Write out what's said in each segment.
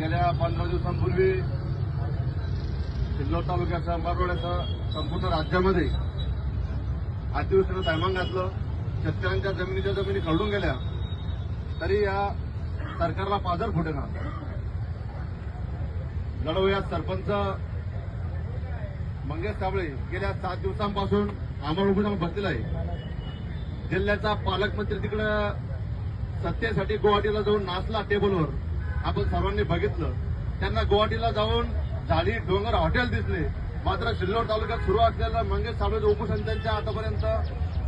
गेल्या पंधरा दिवसांपूर्वी सिल्लोड तालुक्याचं मराठवाड्यासह संपूर्ण राज्यामध्ये अतिवृष्टीनं थैमान घातलं शेतकऱ्यांच्या जमिनीच्या जमिनी खरडून गेल्या तरी या सरकारला पाजर फुटेना लढवूया सरपंच मंगेश साबळे गेल्या सात दिवसांपासून आम्हाला उभं बसलेला आहे. जिल्ह्याचा पालकमंत्री तिकडं सत्तेसाठी गुवाहाटीला जाऊन नाचला टेबलवर. आपण सर्वांनी बघितलं. त्यांना गुवाहाटीला जाऊन झाडी डोंगर हॉटेल दिसले. मात्र सिल्लोड तालुक्यात सुरू असलेलं मंगेश साबळेचं उपोषण त्यांच्या आतापर्यंत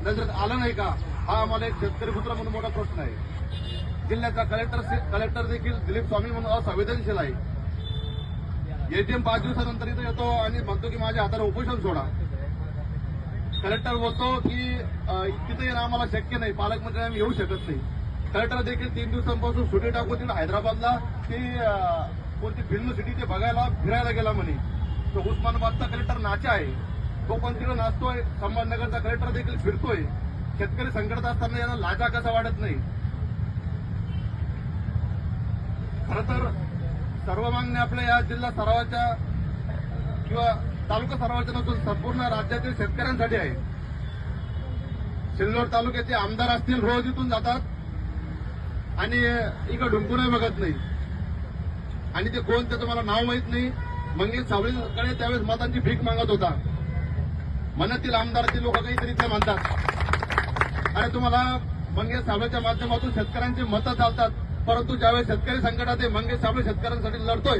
नजरेत आलं नाही का? हा आम्हाला एक शेतकरी पुत्र म्हणून मोठा प्रश्न आहे. जिल्ह्याचा कलेक्टर कलेक्टर देखील दिलीप स्वामी म्हणून असंवेदनशील आहे. एटीएम पाच दिवसानंतर इथं येतो आणि म्हणतो की माझ्या हाताला उपोषण सोडा. कलेक्टर बोलतो की तिथे येणं आम्हाला शक्य नाही. पालकमंत्री आम्ही येऊ शकत नाही. कलेक्टर देखील तीन दिवसांपासून सुट्टी टाकून तिला हैदराबादला ती कोणती फिल्म सिटी ते बघायला फिरायला गेला म्हणे. तो उस्मानाबादचा कलेक्टर नाचा आहे. तो पण तिकडे नाचतोय. संभाजीनगरचा कलेक्टर देखील फिरतोय. शेतकरी संकटात असताना यांना लाजा कसा वाटत नाही? खरं तर सर्व मागण्या आपल्या या जिल्हा सरावाच्या किंवा तालुका सरावाच्या नसून संपूर्ण राज्यातील शेतकऱ्यांसाठी आहे. सिल्लोड तालुक्याचे आमदार असतील रोज इथून जातात. आणि इकडे ढुंकूनही बघत नाही. आणि ते कोण त्याचं मला नाव माहीत नाही. मंगेश सावळीकडे त्यावेळेस मतांची भीक मागत होता. मनातील आमदारातील लोक काहीतरी ते म्हणतात. अरे तुम्हाला मंगेश सावळेच्या माध्यमातून शेतकऱ्यांची मतं चालतात. परंतु ज्यावेळेस शेतकरी संकटात आहे मंगेश सावळे शेतकऱ्यांसाठी लढतोय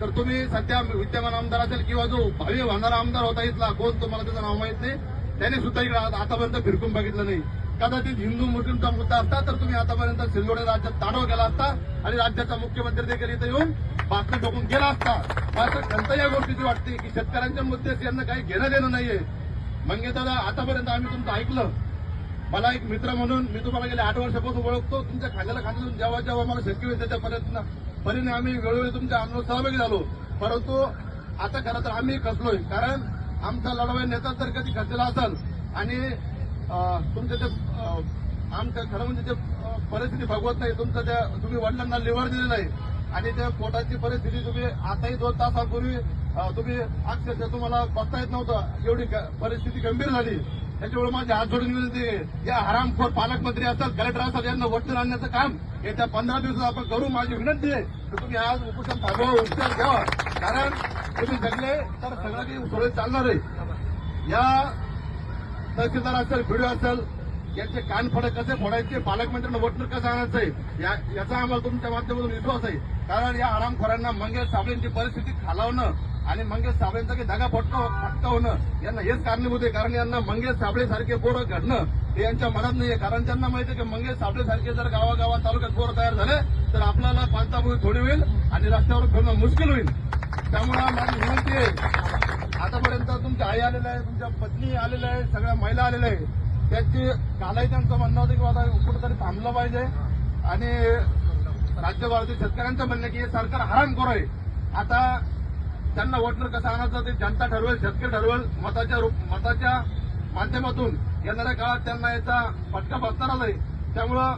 तर तुम्ही सध्या विद्यमान आमदार असेल किंवा जो भावी होणारा आमदार होता इथला कोण तुम्हाला त्याचं नाव माहीत नाही. त्याने सुद्धा इकडे आतापर्यंत फिरकून बघितलं नाही. कदाचित हिंदू मुस्लिमचा मुद्दा असता तर तुम्ही आतापर्यंत सिल्लोडे राज्यात ताडव केला असता आणि राज्याचा मुख्यमंत्री देखील इथे येऊन बातमी ठोकून गेला असता. मात्र खंत या गोष्टीची वाटते की शेतकऱ्यांच्या मुद्द्याशी यांना काही घेणं देणं नाहीये. म्हणजे दादा आतापर्यंत आम्ही तुमचं ऐकलं. मला एक मित्र म्हणून मी तुम्हाला गेल्या आठ वर्षापासून ओळखतो. तुमच्या खांद्याला खांद्यातून जेव्हा जेव्हा मला शक्य होईल त्याच्या प्रयत्न परीने आम्ही वेळोवेळी तुमच्या आंदोलन सहभागी झालो. परंतु आता खरं तर आम्ही खचलोय. कारण आमचा लढवाई नेता जर कधी खचला असेल. आणि तुमचं ते आमचं खरं म्हणजे ते परिस्थिती भगवत नाही तुमचं त्या तुम्ही वडिलांना लिव्हर दिलेलं नाही. आणि त्या पोटाची परिस्थिती तुम्ही आताही दोन तासापूर्वी तुम्ही अक्षरशः तुम्हाला बसता येत नव्हतं. एवढी ग- परिस्थिती गंभीर झाली. त्याच्यामुळे माझे हात जोडून विनंती या हरामखोर पालकमंत्री असतात कलेक्टर असतात यांना वटून आणण्याचं काम येत्या पंधरा दिवसात आपण करू माझी विनंती आहे. की तुम्ही आज उपोषण थांबवा उपचार घ्यावा. कारण तुम्ही जगले तर सगळं काही सुरळीत चालणार आहे. या तहसीलदार असेल व्हिडिओ असेल याचे कानफडे कसे फोडायचे पालकमंत्र्यांना वटणूक कसं आणायचंय या- याचा आम्हाला तुमच्या माध्यमातून विश्वास आहे. कारण या आरामखोरांना मंगेश साबळेंची परिस्थिती खालावणं आणि मंगेश साबळेंचा काही दगा फटका फटका होणं यांना हेच कारणीभूत आहे. कारण यांना मंगेश साबळे सारखे पोरं घडणं हे यांच्या मनात नाहीये. कारण त्यांना माहिती आहे की मंगेश साबळे सारखे जर गावागावात तालुक्यात पोरं तयार झाले तर आपल्याला पाचताभूमी थोडी होईल आणि रस्त्यावर फिरणं मुश्किल होईल. त्यामुळे माझी विनंती आहे आतापर्यंत तुमच्या आई आलेल्या आहे तुमच्या पत्नी आलेल्या आहे सगळ्या महिला आलेल्या आहेत त्याची कालही त्यांचं म्हणणं होतं की आता कुठंतरी थांबलं पाहिजे. आणि राज्यभरातील शेतकऱ्यांचं म्हणणं की हे सरकार हराम आहे. आता त्यांना वोटर कसं आणायचं ते जनता ठरवेल शेतकरी ठरवेल. मताच्या रूप मताच्या माध्यमातून येणाऱ्या काळात त्यांना याचा फटका बसणारच आहे. त्यामुळं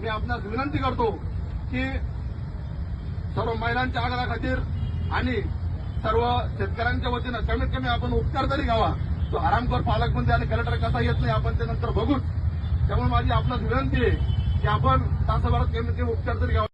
मी आपणास विनंती करतो की सर्व महिलांच्या आग्रहा आणि सर्व शेतकऱ्यांच्या वतीनं कमीत कमी आपण उपचार तरी घ्यावा. तो आरामखोर पालकमंत्री आणि कलेक्टर कसा येत नाही आपण ते नंतर बघूच त्यामुळे माझी आपल्याला विनंती आहे की आपण तासाभरात कमीत कमी उपचार तरी घ्यावा.